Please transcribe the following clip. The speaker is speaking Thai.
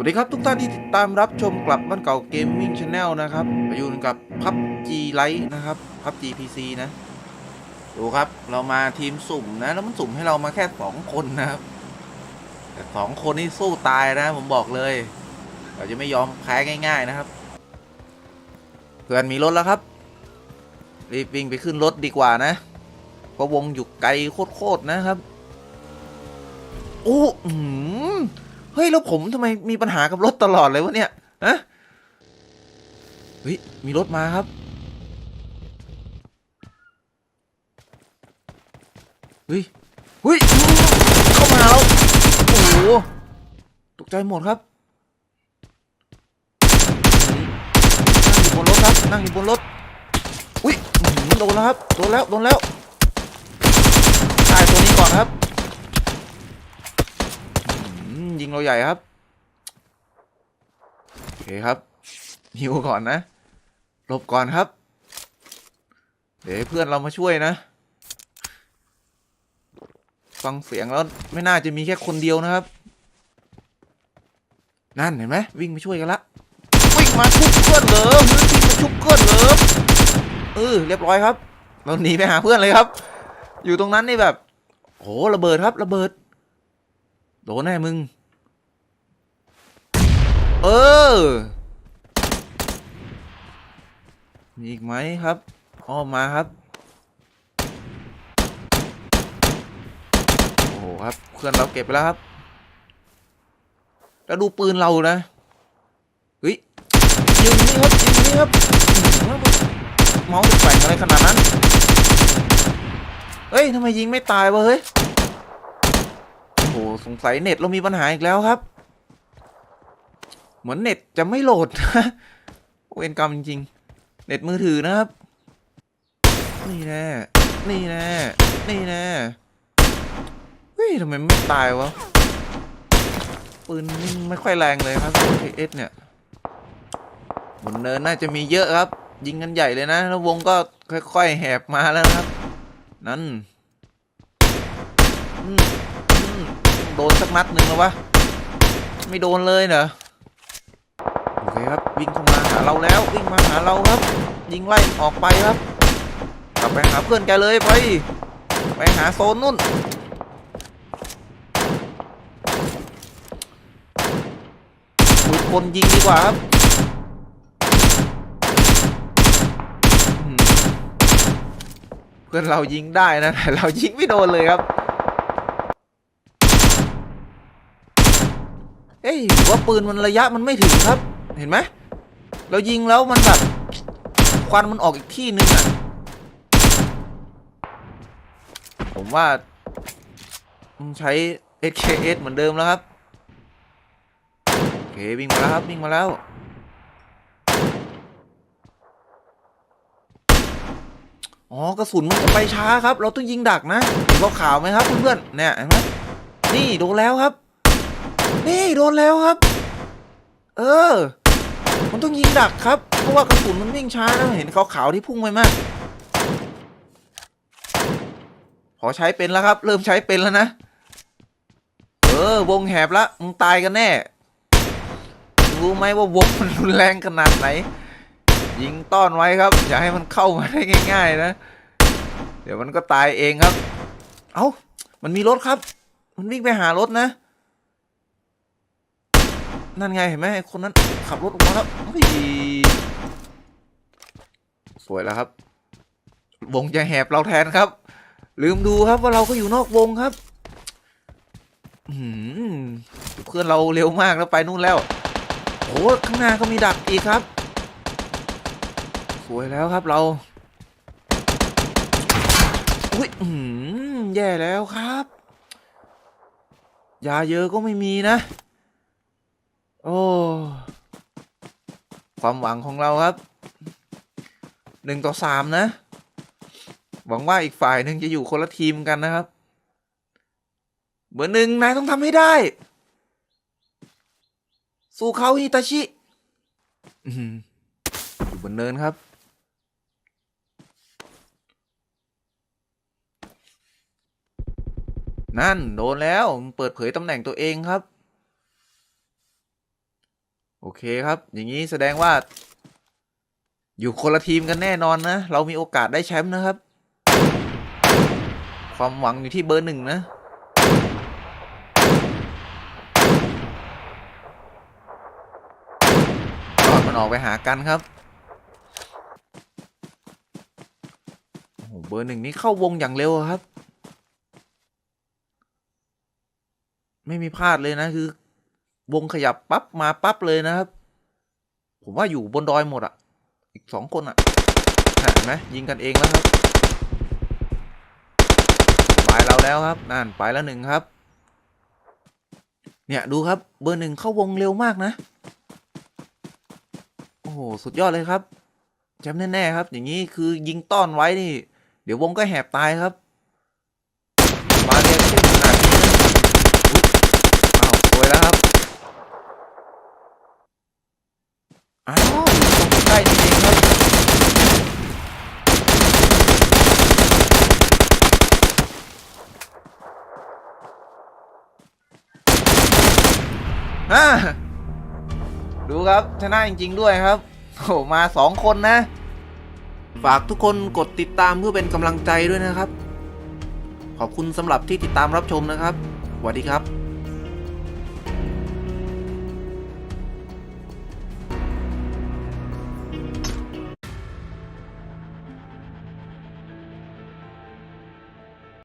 วัสดีครับทุกท่านที่ติดตามรับชมกลับบ้านเก่าเกมมิ่งชาแนลนะครับไปอยู่กับพับจีไลท์นะครับพับจีพีซีนะ ดูครับเรามาทีมสุ่มนะ แล้วมันสุ่มให้เรามาแค่สองคนนะครับ แต่สองคนนี่สู้ตายนะ ผมบอกเลย เราจะไม่ยอมแพ้ง่าย ๆนะครับ เพื่อนมีรถแล้วครับ รีบวิ่งไปขึ้นรถดีกว่านะเพราะวงอยู่ไกลโคตรๆนะครับโอ้อืม ฮ้ยแล้วผมทำไมมีปัญหากับรถตลอดเลยวะเนี่ยฮะเฮ้ยมีรถมาครับเฮ้ยเฮ้ยเข้ามาแล้วโอ้โหตกใจหมดครับนั่งอยู่บนรถครับนั่งอยู่บนรถอุ้ยโดนแล้วครับโดนแล้วโดนแล้วตายตัวนี้ก่อนครับ ยิงเราใหญ่ครับ โอเคครับฮิวก่อนนะหลบก่อนครับ เดี๋ยวให้เพื่อนเรามาช่วยนะ ฟังเสียงแล้วไม่น่าจะมีแค่คนเดียวนะครับ นั่นเห็นไหมวิ่งไปช่วยกันละวิ่งมาชุบเพื่อนเหรอวิ่งมาชุบเพื่อนเหรอเออเรียบร้อยครับเราหนีไปหาเพื่อนเลยครับ อยู่ตรงนั้นนี่แบบโหระเบิดครับระเบิด โดนแน่มึง เออ มีอีกไหมครับอ้อมมาครับ โอ้โหครับเพื่อนเราเก็บไปแล้วครับ แล้วดูปืนเรานะเฮ้ยยิงนี่ครับยิงนี่ครับอื้อหือเมาส์แกว่งอะไรขนาดนั้น เฮ้ยทำไมยิงไม่ตายวะเฮ้ย สงสัยเน็ตเรามีปัญหาอีกแล้วครับ เหมือนเน็ตจะไม่โหลดนะเวรกรรมจริงๆเน็ตมือถือนะครับ นี่แน่นี่แน่นี่แน่เฮ้ยทำไมไม่ตายวะปืนไม่ค่อยแรงเลยครับ KS เนี่ยบนเนินน่าจะมีเยอะครับ ยิงกันใหญ่เลยนะ แล้ววงก็ค่อย ๆ แหบมาแล้วครับ นั่น อืม โดนสักนัดหนึ่งแล้ววะ ไม่โดนเลยเหรอ โอเคครับ วิ่งเข้ามาหาเราแล้ว วิ่งมาหาเราครับ ยิงไล่ออกไปครับ กลับไปหาเพื่อนแกเลยไป ไปหาโซนนู่นคุยคนยิงดีกว่าครับเพื่อนเรายิงได้นะแต่เรายิงไม่โดนเลยครับ อ้ยหรือว่าปืนมันระยะมันไม่ถึงครับ เห็นไหมเรายิงแล้วมันแบบควันมันออกอีกที่นึงอะผมว่าต้องใช้ SKS เหมือนเดิมแล้วครับ โอเค วิ่งมาแล้วครับ วิ่งมาแล้ว อ๋อกระสุนมันจะไปช้าครับ เราต้องยิงดักนะเห็นขาวๆไหมครับเพื่อนๆเนี่ยเห็นไหมนี่โดนแล้วครับ นี่โดนแล้วครับ เออ มันต้องยิงดักครับ เพราะว่ากระสุนมันวิ่งช้านะเห็นขาวๆที่พุ่งไปมาก พอใช้เป็นแล้วครับ เริ่มใช้เป็นแล้วนะ เออ วงแหบละมึงตายกันแน่ รู้ไหมว่าวงมันรุนแรงขนาดไหน ยิงต้อนไว้ครับ อย่าให้มันเข้ามาได้ง่าย ๆ นะ เดี๋ยวมันก็ตายเองครับ เอ้า มันมีรถครับ มันวิ่งไปหารถนะ นั่นไงเห็นไหมคนนั้นขับรถออกมาแล้วเฮ้ยสวยแล้วครับ วงจะแหบเราแทนครับ ลืมดูครับว่าเราก็อยู่นอกวงครับเพื่อนเราเร็วมากแล้วไปนู่นแล้วโอ้ข้างหน้าก็มีดักอีกครับ สวยแล้วครับเราอุ้ยแย่แล้วครับยาเยอะก็ไม่มีนะ โอ้ ความหวังของเราครับหนึ่งต่อสามนะ หวังว่าอีกฝ่ายหนึ่งจะอยู่คนละทีมกันนะครับ เบอร์หนึ่งนายต้องทำให้ได้ สู้เขาฮิตาชิอยู่บนเนินครับ นั่น โดนแล้ว เปิดเผยตำแหน่งตัวเองครับ โอเคครับ อย่างนี้แสดงว่า อยู่คนละทีมกันแน่นอนนะ เรามีโอกาสได้แชมป์นะครับ ความหวังอยู่ที่เบอร์หนึ่งนะก็มันออกไปหากันครับโอ้โหเบอร์หนึ่งนี้เข้าวงอย่างเร็วครับ ไม่มีพลาดเลยนะคือ วงขยับปั๊บมาปั๊บเลยนะครับ ผมว่าอยู่บนดอยหมดอะ อีกสองคนอะเห็นไหมยิงกันเองแล้วครับไปเราแล้วครับนั่นไปแล้วหนึ่งครับ เนี่ยดูครับเบอร์หนึ่งเข้าวงเร็วมากนะ โอ้โหสุดยอดเลยครับแชมป์แน่ๆครับ อย่างนี้คือยิงต้อนไว้นี่ เดี๋ยววงก็แหบตายครับ มาเรียนขึ้นนะอุ๊ยอ้าวสวยแล้วครับ อ้าวใกล้นี่เองครับอ่าดูครับชนะจริง ๆ ด้วยครับโอ้มาสองคนนะ ฝากทุกคนกดติดตามเพื่อเป็นกำลังใจด้วยนะครับ ขอบคุณสำหรับที่ติดตามรับชมนะครับสวัสดีครับ